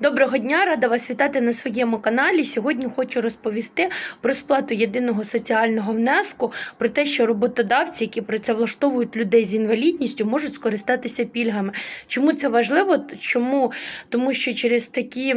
Доброго дня, рада вас вітати на своєму каналі. Сьогодні хочу розповісти про сплату єдиного соціального внеску, про те, що роботодавці, які працевлаштовують людей з інвалідністю, можуть скористатися пільгами. Чому це важливо? Чому? Тому що через такі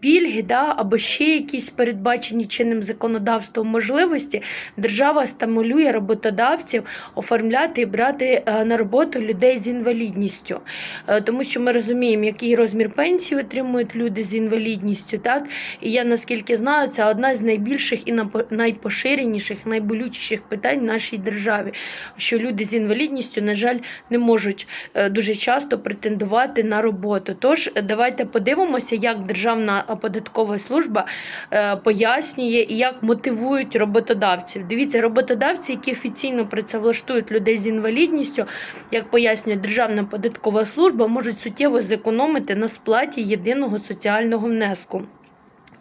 пільги да, або ще якісь передбачені чинним законодавством можливості, держава стимулює роботодавців оформляти і брати е, на роботу людей з інвалідністю. Е, Тому що ми розуміємо, який розмір пенсії отримують люди з інвалідністю. Так? І я наскільки знаю, це одна з найбільших і найпоширеніших, найболючіших питань в нашій державі. Що люди з інвалідністю, на жаль, не можуть е, дуже часто претендувати на роботу. Тож е, давайте подивимося, як Державна податкова служба е, пояснює і як мотивують роботодавців. Дивіться, роботодавці, які офіційно працевлаштують людей з інвалідністю, як пояснює Державна податкова служба, можуть суттєво зекономити на сплаті єдиного соціального внеску.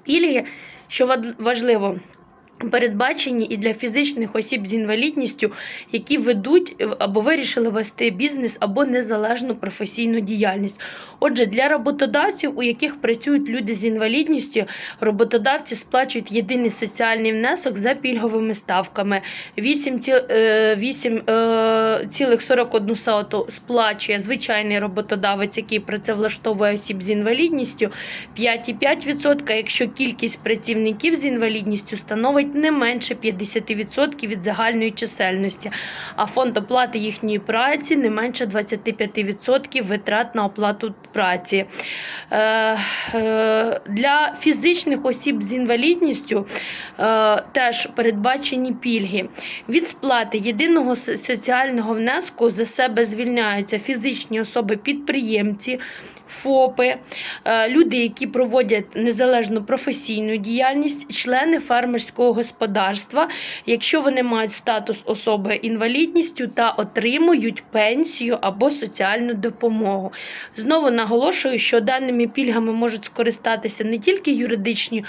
Пільги, що важливо, передбачені і для фізичних осіб з інвалідністю, які ведуть е, або вирішили вести бізнес або незалежну професійну діяльність. Отже, для роботодавців, у яких працюють люди з інвалідністю, роботодавці сплачують єдиний соціальний внесок за пільговими ставками. 8,41 сплачує звичайний роботодавець, який працевлаштовує осіб з інвалідністю, 5,5%, якщо кількість працівників з інвалідністю становить не менше 50% від загальної чисельності, а фонд оплати їхньої праці не менше 25% витрат на оплату праці. Е, е, Для фізичних осіб з інвалідністю е, теж передбачені пільги. Від сплати єдиного соціального внеску за себе звільняються фізичні особи-підприємці, ФОПи, люди, які проводять незалежну професійну діяльність, члени фермерського господарства, якщо вони мають статус особи інвалідністю та отримують пенсію або соціальну допомогу. Знову наголошую, що даними пільгами можуть скористатися не тільки юридичні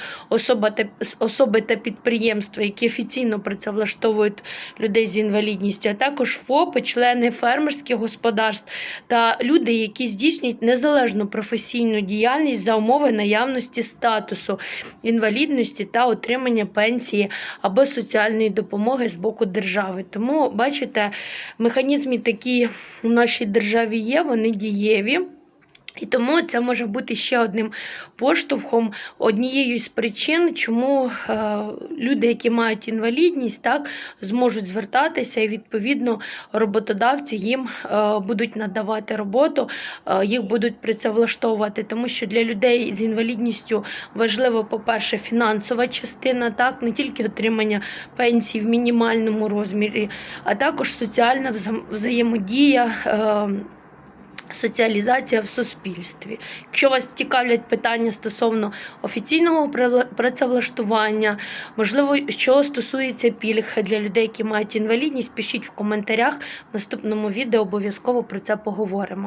особи та, підприємства, які офіційно працевлаштовують людей з інвалідністю, а також ФОПи, члени фермерських господарств та люди, які здійснюють незалежну професійну діяльність за умови наявності статусу інвалідності та отримання пенсії або соціальної допомоги з боку держави. Тому, бачите, механізми такі в нашій державі є, вони дієві. І тому це може бути ще одним поштовхом, однією з причин, чому е, люди, які мають інвалідність, так зможуть звертатися, і відповідно роботодавці їм е, будуть надавати роботу, е, їх будуть працевлаштовувати, тому що для людей з інвалідністю важливо, по-перше, фінансова частина, так не тільки отримання пенсії в мінімальному розмірі, а також соціальна вза- взаємодія. Соціалізація в суспільстві. Якщо вас цікавлять питання стосовно офіційного пра- працевлаштування, можливо, що стосується пільг для людей, які мають інвалідність, пишіть в коментарях. В наступному відео обов'язково про це поговоримо.